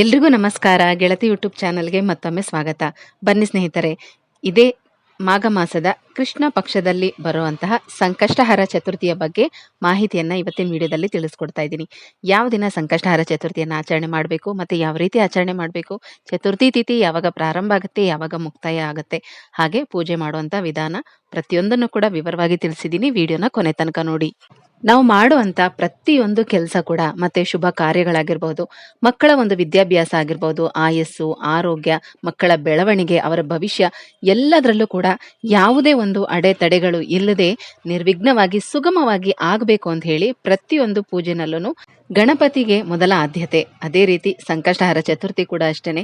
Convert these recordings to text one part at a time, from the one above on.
ಎಲ್ರಿಗೂ ನಮಸ್ಕಾರ. ಗೆಳತಿ ಯೂಟ್ಯೂಬ್ ಚಾನಲ್ಗೆ ಮತ್ತೊಮ್ಮೆ ಸ್ವಾಗತ. ಬನ್ನಿ ಸ್ನೇಹಿತರೆ, ಇದೇ ಮಾಘ ಮಾಸದ ಕೃಷ್ಣ ಪಕ್ಷದಲ್ಲಿ ಬರುವಂತಹ ಸಂಕಷ್ಟಹರ ಚತುರ್ಥಿಯ ಬಗ್ಗೆ ಮಾಹಿತಿಯನ್ನ ಇವತ್ತಿನ ವಿಡಿಯೋದಲ್ಲಿ ತಿಳಿಸ್ಕೊಡ್ತಾ ಇದ್ದೀನಿ. ಯಾವ ದಿನ ಸಂಕಷ್ಟಹರ ಚತುರ್ಥಿಯನ್ನು ಆಚರಣೆ ಮಾಡಬೇಕು, ಮತ್ತೆ ಯಾವ ರೀತಿ ಆಚರಣೆ ಮಾಡಬೇಕು, ಚತುರ್ಥಿ ತಿಥಿ ಯಾವಾಗ ಪ್ರಾರಂಭ ಆಗುತ್ತೆ, ಯಾವಾಗ ಮುಕ್ತಾಯ ಆಗುತ್ತೆ, ಹಾಗೆ ಪೂಜೆ ಮಾಡುವಂಥ ವಿಧಾನ ಪ್ರತಿಯೊಂದನ್ನು ಕೂಡ ವಿವರವಾಗಿ ತಿಳಿಸಿದ್ದೀನಿ. ವಿಡಿಯೋನ ಕೊನೆ ತನಕ ನೋಡಿ. ನಾವು ಮಾಡುವಂತ ಪ್ರತಿಯೊಂದು ಕೆಲಸ ಕೂಡ ಮತ್ತೆ ಶುಭ ಕಾರ್ಯಗಳಾಗಿರ್ಬಹುದು ಮಕ್ಕಳ ಒಂದು ವಿದ್ಯಾಭ್ಯಾಸ ಆಗಿರ್ಬಹುದು ಆಯಸ್ಸು, ಆರೋಗ್ಯ, ಮಕ್ಕಳ ಬೆಳವಣಿಗೆ, ಅವರ ಭವಿಷ್ಯ ಎಲ್ಲದರಲ್ಲೂ ಕೂಡ ಯಾವುದೇ ಒಂದು ಅಡೆತಡೆಗಳು ಇಲ್ಲದೆ ನಿರ್ವಿಘ್ನವಾಗಿ, ಸುಗಮವಾಗಿ ಆಗಬೇಕು ಅಂತ ಹೇಳಿ ಪ್ರತಿಯೊಂದು ಪೂಜೆನಲ್ಲೂ ಗಣಪತಿಗೆ ಮೊದಲ ಆದ್ಯತೆ. ಅದೇ ರೀತಿ ಸಂಕಷ್ಟಹರ ಚತುರ್ಥಿ ಕೂಡ ಅಷ್ಟೇನೆ.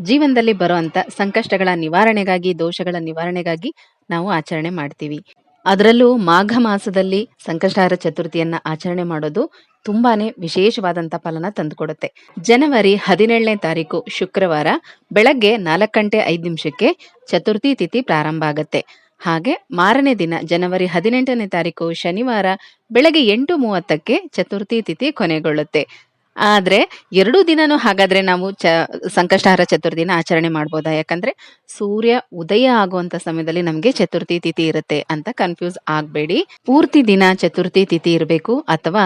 ಜೀವನದಲ್ಲಿ ಬರುವಂತ ಸಂಕಷ್ಟಗಳ ನಿವಾರಣೆಗಾಗಿ, ದೋಷಗಳ ನಿವಾರಣೆಗಾಗಿ ನಾವು ಆಚರಣೆ ಮಾಡ್ತೀವಿ. ಅದರಲ್ಲೂ ಮಾಘ ಮಾಸದಲ್ಲಿ ಸಂಕಷ್ಟಹಾರ ಚತುರ್ಥಿಯನ್ನ ಆಚರಣೆ ಮಾಡೋದು ತುಂಬಾನೇ ವಿಶೇಷವಾದಂತ ಫಲನ ತಂದುಕೊಡುತ್ತೆ. ಜನವರಿ ಹದಿನೇಳನೇ ತಾರೀಕು ಶುಕ್ರವಾರ ಬೆಳಗ್ಗೆ ನಾಲ್ಕು ಗಂಟೆ ಐದು ನಿಮಿಷಕ್ಕೆ ಚತುರ್ಥಿ ತಿಥಿ ಪ್ರಾರಂಭ ಆಗತ್ತೆ. ಹಾಗೆ ಮಾರನೇ ದಿನ ಜನವರಿ ಹದಿನೆಂಟನೇ ತಾರೀಕು ಶನಿವಾರ ಬೆಳಗ್ಗೆ ಎಂಟು ಮೂವತ್ತಕ್ಕೆ ಚತುರ್ಥಿ ತಿಥಿ ಕೊನೆಗೊಳ್ಳುತ್ತೆ. ಆದ್ರೆ ಎರಡು ದಿನನೂ ಹಾಗಾದ್ರೆ ನಾವು ಚ, ಸಂಕಷ್ಟಹಾರ ಚತುರ್ಥಿನ ಆಚರಣೆ ಮಾಡ್ಬೋದಾ? ಯಾಕಂದ್ರೆ ಸೂರ್ಯ ಉದಯ ಆಗುವಂತ ಸಮಯದಲ್ಲಿ ನಮ್ಗೆ ಚತುರ್ಥಿ ತಿಥಿ ಇರುತ್ತೆ ಅಂತ ಕನ್ಫ್ಯೂಸ್ ಆಗ್ಬೇಡಿ. ಪೂರ್ತಿ ದಿನ ಚತುರ್ಥಿ ತಿಥಿ ಇರಬೇಕು, ಅಥವಾ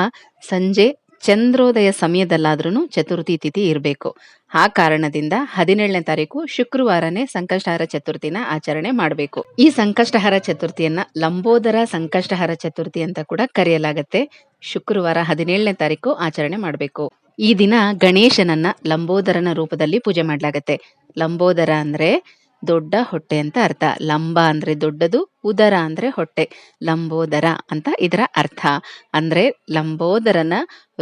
ಸಂಜೆ ಚಂದ್ರೋದಯ ಸಮಯದಲ್ಲಾದ್ರೂ ಚತುರ್ಥಿ ತಿಥಿ ಇರಬೇಕು. ಆ ಕಾರಣದಿಂದ ಹದಿನೇಳನೇ ತಾರೀಕು ಶುಕ್ರವಾರನೇ ಸಂಕಷ್ಟಹರ ಚತುರ್ಥಿನ ಆಚರಣೆ ಮಾಡಬೇಕು. ಈ ಸಂಕಷ್ಟಹರ ಚತುರ್ಥಿಯನ್ನ ಲಂಬೋದರ ಸಂಕಷ್ಟಹರ ಚತುರ್ಥಿ ಅಂತ ಕೂಡ ಕರೆಯಲಾಗತ್ತೆ. ಶುಕ್ರವಾರ ಹದಿನೇಳನೇ ತಾರೀಕು ಆಚರಣೆ ಮಾಡಬೇಕು. ಈ ದಿನ ಗಣೇಶನನ್ನ ಲಂಬೋದರನ ರೂಪದಲ್ಲಿ ಪೂಜೆ ಮಾಡಲಾಗತ್ತೆ. ಲಂಬೋದರ ಅಂದ್ರೆ ದೊಡ್ಡ ಹೊಟ್ಟೆ ಅಂತ ಅರ್ಥ. ಲಂಬ ಅಂದ್ರೆ ದೊಡ್ಡದು, ಉದರ ಅಂದ್ರೆ ಹೊಟ್ಟೆ. ಲಂಬೋದರ ಅಂತ ಇದರ ಅರ್ಥ. ಅಂದ್ರೆ ಲಂಬೋದರನ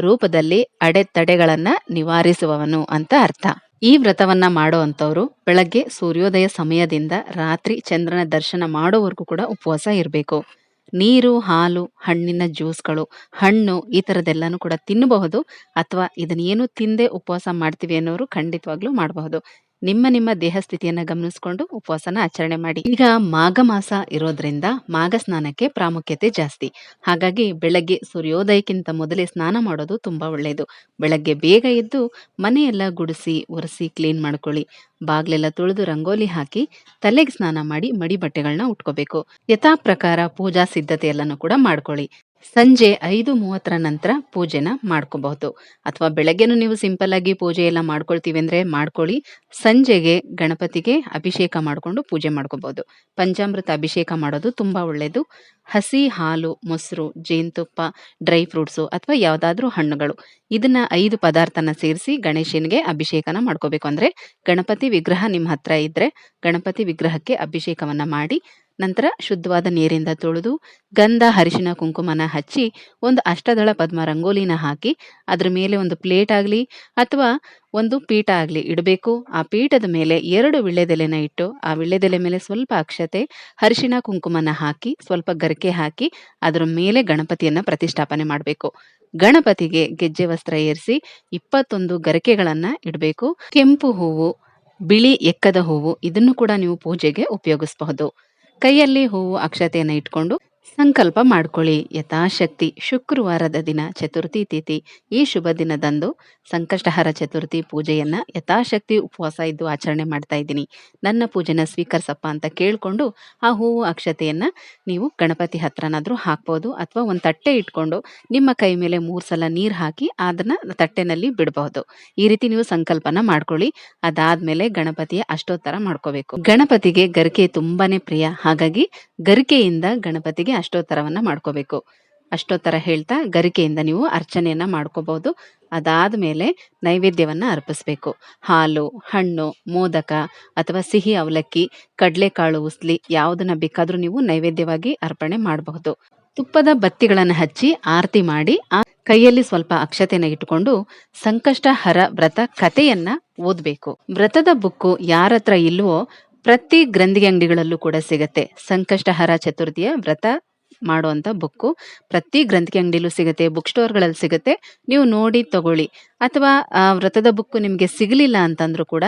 ರೂಪದಲ್ಲಿ ಅಡೆತಡೆಗಳನ್ನ ನಿವಾರಿಸುವವನು ಅಂತ ಅರ್ಥ. ಈ ವ್ರತವನ್ನ ಮಾಡೋ ಅಂತವ್ರು ಬೆಳಗ್ಗೆ ಸೂರ್ಯೋದಯ ಸಮಯದಿಂದ ರಾತ್ರಿ ಚಂದ್ರನ ದರ್ಶನ ಮಾಡೋವರೆಗೂ ಕೂಡ ಉಪವಾಸ ಇರಬೇಕು. ನೀರು, ಹಾಲು, ಹಣ್ಣಿನ ಜ್ಯೂಸ್ಗಳು, ಹಣ್ಣು ಈ ಥರದ್ದೆಲ್ಲನೂ ಕೂಡ ತಿನ್ನಬಹುದು ಅಥವಾ ಇದನ್ನೇನು ತಿಂದೆ ಉಪವಾಸ ಮಾಡ್ತೀವಿ ಅನ್ನೋರು ಖಂಡಿತವಾಗ್ಲೂ ಮಾಡಬಹುದು. ನಿಮ್ಮ ನಿಮ್ಮ ದೇಹ ಸ್ಥಿತಿಯನ್ನು ಗಮನಿಸಿಕೊಂಡು ಉಪವಾಸನ ಆಚರಣೆ ಮಾಡಿ. ಈಗ ಮಾಘ ಮಾಸ ಇರೋದ್ರಿಂದ ಮಾಘ ಸ್ನಾನಕ್ಕೆ ಪ್ರಾಮುಖ್ಯತೆ ಜಾಸ್ತಿ. ಹಾಗಾಗಿ ಬೆಳಗ್ಗೆ ಸೂರ್ಯೋದಯಕ್ಕಿಂತ ಮೊದಲೇ ಸ್ನಾನ ಮಾಡೋದು ತುಂಬಾ ಒಳ್ಳೆಯದು ಬೆಳಗ್ಗೆ ಬೇಗ ಎದ್ದು ಮನೆಯೆಲ್ಲ ಗುಡಿಸಿ, ಒರೆಸಿ, ಕ್ಲೀನ್ ಮಾಡ್ಕೊಳ್ಳಿ. ಬಾಗ್ಲೆಲ್ಲ ತುಳಿದು ರಂಗೋಲಿ ಹಾಕಿ ತಲೆಗೆ ಸ್ನಾನ ಮಾಡಿ ಮಡಿ ಬಟ್ಟೆಗಳನ್ನ ಉಟ್ಕೋಬೇಕು. ಯಥಾ ಪ್ರಕಾರ ಪೂಜಾ ಸಿದ್ಧತೆ ಎಲ್ಲನೂ ಕೂಡ ಮಾಡ್ಕೊಳ್ಳಿ. ಸಂಜೆ ಐದು ಮೂವತ್ತರ ನಂತರ ಪೂಜೆನ ಮಾಡ್ಕೋಬಹುದು. ಅಥವಾ ಬೆಳಗ್ಗೆನೂ ನೀವು ಸಿಂಪಲ್ ಆಗಿ ಪೂಜೆ ಎಲ್ಲ ಮಾಡ್ಕೊಳ್ತೀವಿ ಅಂದ್ರೆ ಮಾಡ್ಕೊಳ್ಳಿ. ಸಂಜೆಗೆ ಗಣಪತಿಗೆ ಅಭಿಷೇಕ ಮಾಡಿಕೊಂಡು ಪೂಜೆ ಮಾಡ್ಕೋಬಹುದು. ಪಂಚಾಮೃತ ಅಭಿಷೇಕ ಮಾಡೋದು ತುಂಬಾ ಒಳ್ಳೆಯದು ಹಸಿ ಹಾಲು, ಮೊಸರು, ಜೇನುತುಪ್ಪ, ಡ್ರೈ ಫ್ರೂಟ್ಸು ಅಥವಾ ಯಾವುದಾದ್ರೂ ಹಣ್ಣುಗಳು. ಇದನ್ನ ಐದು ಪದಾರ್ಥನ ಸೇರಿಸಿ ಗಣೇಶನಿಗೆ ಅಭಿಷೇಕನ ಮಾಡ್ಕೋಬೇಕು. ಅಂದ್ರೆ ಗಣಪತಿ ವಿಗ್ರಹ ನಿಮ್ಮ ಹತ್ರ ಇದ್ರೆ ಗಣಪತಿ ವಿಗ್ರಹಕ್ಕೆ ಅಭಿಷೇಕವನ್ನ ಮಾಡಿ ನಂತರ ಶುದ್ಧವಾದ ನೀರಿಂದ ತೊಳೆದು ಗಂಧ ಹರಿಶಿನ ಕುಂಕುಮನ ಹಚ್ಚಿ ಒಂದು ಅಷ್ಟದಳ ಪದ್ಮ ರಂಗೋಲಿನ ಹಾಕಿ ಅದರ ಮೇಲೆ ಒಂದು ಪ್ಲೇಟ್ ಆಗಲಿ ಅಥವಾ ಒಂದು ಪೀಠ ಆಗಲಿ ಇಡಬೇಕು. ಆ ಪೀಠದ ಮೇಲೆ ಎರಡು ವಿಳ್ಳೆದೆಲೆನ ಇಟ್ಟು ಆ ವಿಳ್ಳೆದೆಲೆ ಮೇಲೆ ಸ್ವಲ್ಪ ಅಕ್ಷತೆ ಹರಿಶಿನ ಕುಂಕುಮನ ಹಾಕಿ ಸ್ವಲ್ಪ ಗರಿಕೆ ಹಾಕಿ ಅದರ ಮೇಲೆ ಗಣಪತಿಯನ್ನ ಪ್ರತಿಷ್ಠಾಪನೆ ಮಾಡಬೇಕು. ಗಣಪತಿಗೆ ಗೆಜ್ಜೆ ವಸ್ತ್ರ ಏರಿಸಿ ಇಪ್ಪತ್ತೊಂದು ಗರಿಕೆಗಳನ್ನ ಇಡಬೇಕು. ಕೆಂಪು ಹೂವು, ಬಿಳಿ ಎಕ್ಕದ ಹೂವು ಇದನ್ನು ಕೂಡ ನೀವು ಪೂಜೆಗೆ ಉಪಯೋಗಿಸಬಹುದು. ಕೈಯಲ್ಲಿ ಹೂವು ಅಕ್ಷತೆಯನ್ನು ಇಟ್ಕೊಂಡು ಸಂಕಲ್ಪ ಮಾಡ್ಕೊಳ್ಳಿ. ಯಥಾಶಕ್ತಿ. ಶುಕ್ರವಾರದ ದಿನ, ಚತುರ್ಥಿ ತಿಥಿ. ಈ ಶುಭ ದಿನದಂದು ಸಂಕಷ್ಟಹರ ಚತುರ್ಥಿ ಪೂಜೆಯನ್ನ ಯಥಾಶಕ್ತಿ ಉಪವಾಸ ಇದ್ದು ಆಚರಣೆ ಮಾಡ್ತಾ ಇದ್ದೀನಿ. ನನ್ನ ಪೂಜೆನ ಸ್ವೀಕರಿಸಪ್ಪ ಅಂತ ಕೇಳ್ಕೊಂಡು ಆ ಹೂವು ಅಕ್ಷತೆಯನ್ನ ನೀವು ಗಣಪತಿ ಹತ್ರನಾದ್ರೂ ಹಾಕ್ಬೋದು ಅಥವಾ ಒಂದು ತಟ್ಟೆ ಇಟ್ಕೊಂಡು ನಿಮ್ಮ ಕೈ ಮೇಲೆ ಮೂರ್ ಸಲ ನೀರ್ ಹಾಕಿ ಅದನ್ನ ತಟ್ಟೆನಲ್ಲಿ ಬಿಡಬಹುದು. ಈ ರೀತಿ ನೀವು ಸಂಕಲ್ಪನ ಮಾಡ್ಕೊಳ್ಳಿ. ಅದಾದ್ಮೇಲೆ ಗಣಪತಿಯ ಅಷ್ಟೋತ್ತರ ಮಾಡ್ಕೋಬೇಕು. ಗಣಪತಿಗೆ ಗರಿಕೆ ತುಂಬಾನೇ ಪ್ರಿಯ. ಹಾಗಾಗಿ ಗರಿಕೆಯಿಂದ ಗಣಪತಿಗೆ ಅಷ್ಟೋತ್ತರವನ್ನ ಮಾಡ್ಕೋಬೇಕು. ಅಷ್ಟೋತ್ತರ ಹೇಳ್ತಾ ಗರಿಕೆಯಿಂದ ನೀವು ಅರ್ಚನೆಯನ್ನ ಮಾಡ್ಕೋಬಹುದು. ಅದಾದ್ಮೇಲೆ ನೈವೇದ್ಯವನ್ನ ಅರ್ಪಿಸ್ಬೇಕು. ಹಾಲು, ಹಣ್ಣು, ಮೋದಕ ಅಥವಾ ಸಿಹಿ ಅವಲಕ್ಕಿ, ಕಡಲೆಕಾಳು, ಉಸ್ಲಿ ಯಾವುದನ್ನ ಬೇಕಾದ್ರೂ ನೀವು ನೈವೇದ್ಯವಾಗಿ ಅರ್ಪಣೆ ಮಾಡಬಹುದು. ತುಪ್ಪದ ಬತ್ತಿಗಳನ್ನು ಹಚ್ಚಿ ಆರತಿ ಮಾಡಿ ಆ ಕೈಯಲ್ಲಿ ಸ್ವಲ್ಪ ಅಕ್ಷತೆನ ಇಟ್ಕೊಂಡು ಸಂಕಷ್ಟ, ಹರ, ವ್ರತ ಕಥೆಯನ್ನ ಓದ್ಬೇಕು. ವ್ರತದ ಬುಕ್ಕು ಯಾರತ್ರ ಇಲ್ವೋ ಪ್ರತಿ ಗ್ರಂಥಿಗೆ ಅಂಗಡಿಗಳಲ್ಲೂ ಕೂಡ ಸಿಗತ್ತೆ. ಸಂಕಷ್ಟಹರ ಚತುರ್ಥಿಯ ವ್ರತ ಮಾಡುವಂತ ಬುಕ್ಕು ಪ್ರತಿ ಗ್ರಂಥಿಗೆ ಅಂಗಡಿಲೂ ಸಿಗುತ್ತೆ, ಬುಕ್ ಸ್ಟೋರ್ಗಳಲ್ಲಿ ಸಿಗುತ್ತೆ. ನೀವು ನೋಡಿ ತಗೊಳ್ಳಿ. ಅಥವಾ ಆ ವ್ರತದ ಬುಕ್ಕು ನಿಮಗೆ ಸಿಗಲಿಲ್ಲ ಅಂತಂದ್ರೂ ಕೂಡ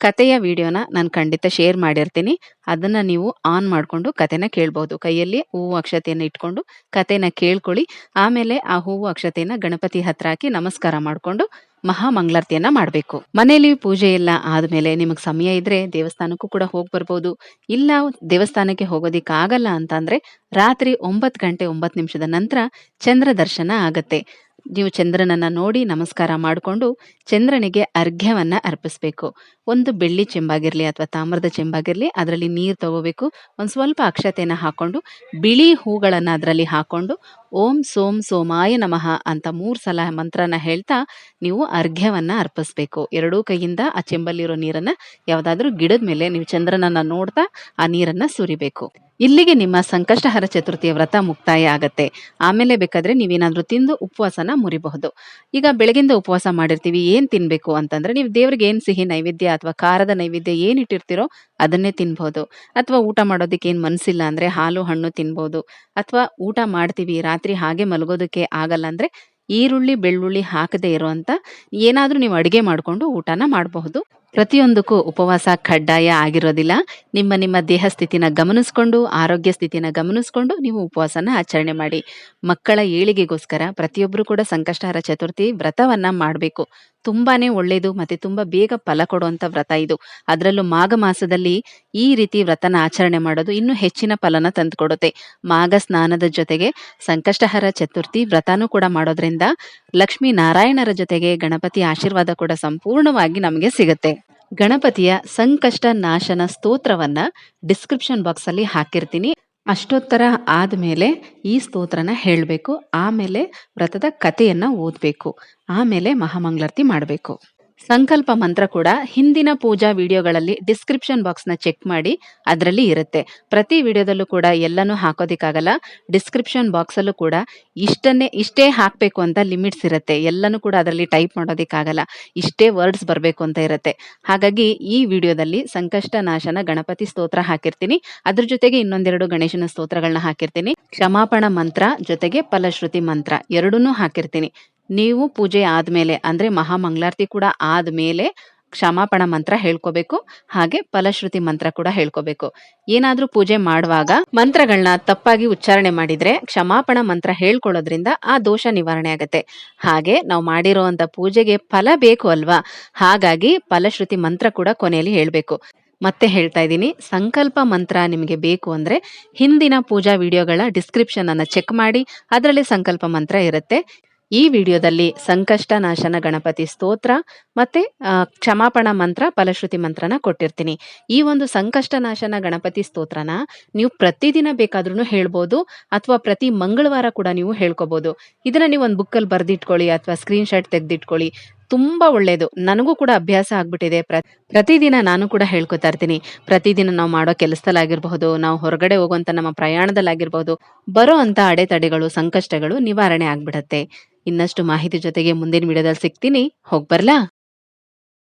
ಕತೆಯ ವಿಡಿಯೋನ ನಾನು ಖಂಡಿತ ಶೇರ್ ಮಾಡಿರ್ತೀನಿ. ಅದನ್ನ ನೀವು ಆನ್ ಮಾಡಿಕೊಂಡು ಕತೆನ ಕೇಳ್ಬೋದು. ಕೈಯಲ್ಲಿ ಹೂವು ಅಕ್ಷತೆಯನ್ನು ಇಟ್ಕೊಂಡು ಕಥೆನ ಕೇಳ್ಕೊಳ್ಳಿ. ಆಮೇಲೆ ಆ ಹೂವು ಅಕ್ಷತೆಯನ್ನು ಗಣಪತಿ ಹತ್ರ ಹಾಕಿ ನಮಸ್ಕಾರ ಮಾಡಿಕೊಂಡು ಮಹಾಮಂಗಳಾರತಿಯನ್ನ ಮಾಡಬೇಕು. ಮನೆಯಲ್ಲಿ ಪೂಜೆ ಎಲ್ಲ ಆದ್ಮೇಲೆ ನಿಮಗೆ ಸಮಯ ಇದ್ರೆ ದೇವಸ್ಥಾನಕ್ಕೂ ಕೂಡ ಹೋಗಿ ಬರ್ಬೋದು. ಇಲ್ಲ ದೇವಸ್ಥಾನಕ್ಕೆ ಹೋಗೋದಿಕ್ಕಾಗಲ್ಲ ಅಂತ ಅಂದ್ರೆ ರಾತ್ರಿ ಒಂಬತ್ತು ಗಂಟೆ ಒಂಬತ್ತು ನಿಮಿಷದ ನಂತರ ಚಂದ್ರ ದರ್ಶನ ಆಗತ್ತೆ. ನೀವು ಚಂದ್ರನನ್ನ ನೋಡಿ ನಮಸ್ಕಾರ ಮಾಡಿಕೊಂಡು ಚಂದ್ರನಿಗೆ ಅರ್ಘ್ಯವನ್ನ ಅರ್ಪಿಸ್ಬೇಕು. ಒಂದು ಬೆಳ್ಳಿ ಚೆಂಬಾಗಿರ್ಲಿ ಅಥವಾ ತಾಮ್ರದ ಚೆಂಬಾಗಿರ್ಲಿ ಅದರಲ್ಲಿ ನೀರು ತಗೋಬೇಕು. ಒಂದು ಸ್ವಲ್ಪ ಅಕ್ಷತೆನ ಹಾಕೊಂಡು, ಬಿಳಿ ಹೂಗಳನ್ನ ಅದರಲ್ಲಿ ಹಾಕೊಂಡು, ಓಂ ಸೋಂ ಸೋಮಾಯ ನಮಃ ಅಂತ ಮೂರು ಸಲ ಮಂತ್ರನ ಹೇಳ್ತಾ ನೀವು ಅರ್ಘ್ಯವನ್ನ ಅರ್ಪಿಸ್ಬೇಕು. ಎರಡೂ ಕೈಯಿಂದ ಆ ಚೆಂಬಲ್ಲಿರೋ ನೀರನ್ನ ಯಾವುದಾದ್ರೂ ಗಿಡದ ಮೇಲೆ ನೀವು ಚಂದ್ರನನ್ನ ನೋಡ್ತಾ ಆ ನೀರನ್ನ ಸುರಿಬೇಕು. ಇಲ್ಲಿಗೆ ನಿಮ್ಮ ಸಂಕಷ್ಟಹರ ಚತುರ್ಥಿಯ ವ್ರತ ಮುಕ್ತಾಯ ಆಗತ್ತೆ. ಆಮೇಲೆ ಬೇಕಾದ್ರೆ ನೀವೇನಾದ್ರೂ ತಿಂದು ಉಪವಾಸನ ಮುರಿಬಹುದು. ಈಗ ಬೆಳಗಿಂದ ಉಪವಾಸ ಮಾಡಿರ್ತೀವಿ, ಏನ್ ತಿನ್ಬೇಕು ಅಂತಂದ್ರೆ ನೀವು ದೇವ್ರಿಗೆ ಏನ್ ಸಿಹಿ ನೈವೇದ್ಯ ಅಥವಾ ಖಾರದ ನೈವೇದ್ಯ ಏನ್ ಇಟ್ಟಿರ್ತೀರೋ ಅದನ್ನೇ ತಿನ್ಬಹುದು. ಅಥವಾ ಊಟ ಮಾಡೋದಕ್ಕೆ ಏನ್ ಮನ್ಸಿಲ್ಲ ಅಂದ್ರೆ ಹಾಲು, ಹಣ್ಣು ತಿನ್ಬಹುದು. ಅಥವಾ ಊಟ ಮಾಡ್ತೀವಿ, ರಾತ್ರಿ ಹಾಗೆ ಮಲಗೋದಕ್ಕೆ ಆಗಲ್ಲ ಅಂದ್ರೆ ಈರುಳ್ಳಿ, ಬೆಳ್ಳುಳ್ಳಿ ಹಾಕದೇ ಇರುವಂತ ಏನಾದರೂ ನೀವು ಅಡಿಗೆ ಮಾಡ್ಕೊಂಡು ಊಟನ ಮಾಡಬಹುದು. ಪ್ರತಿಯೊಂದಕ್ಕೂ ಉಪವಾಸ ಕಡ್ಡಾಯ ಆಗಿರೋದಿಲ್ಲ. ನಿಮ್ಮ ನಿಮ್ಮ ದೇಹ ಸ್ಥಿತಿನ ಗಮನಿಸ್ಕೊಂಡು, ಆರೋಗ್ಯ ಸ್ಥಿತಿನ ಗಮನಿಸ್ಕೊಂಡು ನೀವು ಉಪವಾಸನ ಆಚರಣೆ ಮಾಡಿ. ಮಕ್ಕಳ ಏಳಿಗೆಗೋಸ್ಕರ ಪ್ರತಿಯೊಬ್ಬರು ಕೂಡ ಸಂಕಷ್ಟಹರ ಚತುರ್ಥಿ ವ್ರತವನ್ನ ಮಾಡಬೇಕು. ತುಂಬಾನೇ ಒಳ್ಳೇದು ಮತ್ತೆ ತುಂಬಾ ಬೇಗ ಫಲ ಕೊಡುವಂತ ವ್ರತ ಇದು. ಅದರಲ್ಲೂ ಮಾಘ ಮಾಸದಲ್ಲಿ ಈ ರೀತಿ ವ್ರತನ ಆಚರಣೆ ಮಾಡೋದು ಇನ್ನೂ ಹೆಚ್ಚಿನ ಫಲನ ತಂದುಕೊಡುತ್ತೆ. ಮಾಘ ಸ್ನಾನದ ಜೊತೆಗೆ ಸಂಕಷ್ಟಹರ ಚತುರ್ಥಿ ವ್ರತನೂ ಕೂಡ ಮಾಡೋದ್ರಿಂದ ಲಕ್ಷ್ಮೀ ನಾರಾಯಣರ ಜೊತೆಗೆ ಗಣಪತಿ ಆಶೀರ್ವಾದ ಕೂಡ ಸಂಪೂರ್ಣವಾಗಿ ನಮಗೆ ಸಿಗುತ್ತೆ. ಗಣಪತಿಯ ಸಂಕಷ್ಟ ನಾಶನ ಸ್ತೋತ್ರವನ್ನ ಡಿಸ್ಕ್ರಿಪ್ಷನ್ ಬಾಕ್ಸ್ ಅಲ್ಲಿ ಹಾಕಿರ್ತೀನಿ. ಅಷ್ಟೋತ್ತರ ಆದಮೇಲೆ ಈ ಸ್ತೋತ್ರನ ಹೇಳಬೇಕು. ಆಮೇಲೆ ವ್ರತದ ಕಥೆಯನ್ನು ಓದಬೇಕು. ಆಮೇಲೆ ಮಹಾಮಂಗಳಾರತಿ ಮಾಡಬೇಕು. ಸಂಕಲ್ಪ ಮಂತ್ರ ಕೂಡ ಹಿಂದಿನ ಪೂಜಾ ವಿಡಿಯೋಗಳಲ್ಲಿ ಡಿಸ್ಕ್ರಿಪ್ಷನ್ ಬಾಕ್ಸ್ನ ಚೆಕ್ ಮಾಡಿ ಅದರಲ್ಲಿ ಇರುತ್ತೆ. ಪ್ರತಿ ವಿಡಿಯೋದಲ್ಲೂ ಕೂಡ ಎಲ್ಲನೂ ಹಾಕೋದಿಕ್ಕಾಗಲ್ಲ. ಡಿಸ್ಕ್ರಿಪ್ಷನ್ ಬಾಕ್ಸಲ್ಲೂ ಕೂಡ ಇಷ್ಟನ್ನೇ, ಇಷ್ಟೇ ಹಾಕಬೇಕು ಅಂತ ಲಿಮಿಟ್ಸ್ ಇರುತ್ತೆ. ಎಲ್ಲನೂ ಕೂಡ ಅದರಲ್ಲಿ ಟೈಪ್ ಮಾಡೋದಿಕ್ಕಾಗಲ್ಲ. ಇಷ್ಟೇ ವರ್ಡ್ಸ್ ಬರಬೇಕು ಅಂತ ಇರುತ್ತೆ. ಹಾಗಾಗಿ ಈ ವಿಡಿಯೋದಲ್ಲಿ ಸಂಕಷ್ಟ ನಾಶನ ಗಣಪತಿ ಸ್ತೋತ್ರ ಹಾಕಿರ್ತೀನಿ. ಅದ್ರ ಜೊತೆಗೆ ಇನ್ನೊಂದೆರಡು ಗಣೇಶನ ಸ್ತೋತ್ರಗಳನ್ನ ಹಾಕಿರ್ತೀನಿ. ಕ್ಷಮಾಪಣ ಮಂತ್ರ ಜೊತೆಗೆ ಫಲಶ್ರುತಿ ಮಂತ್ರ ಎರಡನ್ನೂ ಹಾಕಿರ್ತೀನಿ. ನೀವು ಪೂಜೆ ಆದ್ಮೇಲೆ, ಅಂದ್ರೆ ಮಹಾಮಂಗಳಾರತಿ ಕೂಡ ಆದ್ಮೇಲೆ ಕ್ಷಮಾಪಣ ಮಂತ್ರ ಹೇಳ್ಕೋಬೇಕು, ಹಾಗೆ ಫಲಶ್ರುತಿ ಮಂತ್ರ ಕೂಡ ಹೇಳ್ಕೋಬೇಕು. ಏನಾದ್ರೂ ಪೂಜೆ ಮಾಡುವಾಗ ಮಂತ್ರಗಳನ್ನ ತಪ್ಪಾಗಿ ಉಚ್ಚಾರಣೆ ಮಾಡಿದ್ರೆ ಕ್ಷಮಾಪಣ ಮಂತ್ರ ಹೇಳ್ಕೊಳ್ಳೋದ್ರಿಂದ ಆ ದೋಷ ನಿವಾರಣೆ ಆಗತ್ತೆ. ಹಾಗೆ ನಾವು ಮಾಡಿರೋಂತ ಪೂಜೆಗೆ ಫಲ ಬೇಕು ಅಲ್ವಾ? ಹಾಗಾಗಿ ಫಲಶ್ರುತಿ ಮಂತ್ರ ಕೂಡ ಕೊನೆಯಲ್ಲಿ ಹೇಳ್ಬೇಕು. ಮತ್ತೆ ಹೇಳ್ತಾ ಇದ್ದೀನಿ, ಸಂಕಲ್ಪ ಮಂತ್ರ ನಿಮಗೆ ಬೇಕು ಅಂದ್ರೆ ಹಿಂದಿನ ಪೂಜಾ ವಿಡಿಯೋಗಳ ಡಿಸ್ಕ್ರಿಪ್ಷನ್ ಅನ್ನು ಚೆಕ್ ಮಾಡಿ, ಅದರಲ್ಲಿ ಸಂಕಲ್ಪ ಮಂತ್ರ ಇರುತ್ತೆ. ಈ ವಿಡಿಯೋದಲ್ಲಿ ಸಂಕಷ್ಟ ನಾಶನ ಗಣಪತಿ ಸ್ತೋತ್ರ ಮತ್ತೆ ಕ್ಷಮಾಪಣ ಮಂತ್ರ, ಫಲಶ್ರುತಿ ಮಂತ್ರನ ಕೊಟ್ಟಿರ್ತೀನಿ. ಈ ಒಂದು ಸಂಕಷ್ಟ ನಾಶನ ಗಣಪತಿ ಸ್ತೋತ್ರನ ನೀವು ಪ್ರತಿದಿನ ಬೇಕಾದ್ರೂ ಹೇಳ್ಬೋದು, ಅಥವಾ ಪ್ರತಿ ಮಂಗಳವಾರ ಕೂಡ ನೀವು ಹೇಳ್ಕೋಬಹುದು ಇದನ್ನ ನೀವು ಒಂದು ಬುಕ್ಕಲ್ಲಿ ಬರೆದಿಟ್ಕೊಳ್ಳಿ ಅಥವಾ ಸ್ಕ್ರೀನ್ ಶಾಟ್ ತೆಗೆದಿಟ್ಕೊಳ್ಳಿ. ತುಂಬಾ ಒಳ್ಳೇದು. ನನಗೂ ಕೂಡ ಅಭ್ಯಾಸ ಆಗ್ಬಿಟ್ಟಿದೆ. ಪ್ರ, ಪ್ರತಿದಿನ ನಾನು ಕೂಡ ಹೇಳ್ಕೊತಾ ಇರ್ತೀನಿ. ಪ್ರತಿದಿನ ನಾವು ಮಾಡೋ ಕೆಲಸದಲ್ಲಾಗಿರ್ಬಹುದು, ನಾವು ಹೊರಗಡೆ ಹೋಗುವಂತ ನಮ್ಮ ಪ್ರಯಾಣದಲ್ಲಾಗಿರ್ಬಹುದು, ಬರೋ ಅಂತ ಅಡೆತಡೆಗಳು, ಸಂಕಷ್ಟಗಳು ನಿವಾರಣೆ ಆಗ್ಬಿಡತ್ತೆ. ಇನ್ನಷ್ಟು ಮಾಹಿತಿ ಜೊತೆಗೆ ಮುಂದಿನ ವಿಡಿಯೋದಲ್ಲಿ ಸಿಗ್ತೀನಿ. ಹೋಗ್ಬರ್ಲಾ?